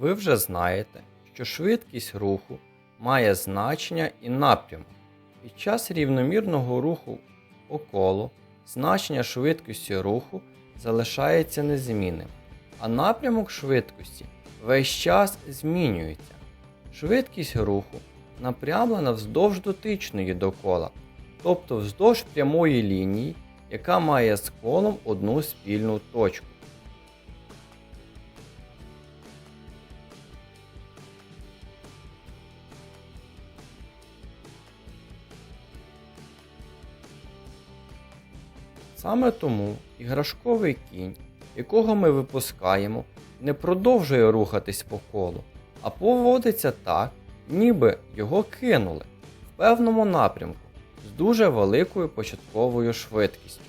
Ви вже знаєте, що швидкість руху має значення і напрямок. Під час рівномірного руху по значення швидкості руху залишається незмінним, а напрямок швидкості весь час змінюється. Швидкість руху напрямлена вздовж дотичної до кола, тобто вздовж прямої лінії, яка має з колом одну спільну точку. Саме тому іграшковий кінь, якого ми випускаємо, не продовжує рухатись по колу, а поводиться так, ніби його кинули в певному напрямку з дуже великою початковою швидкістю.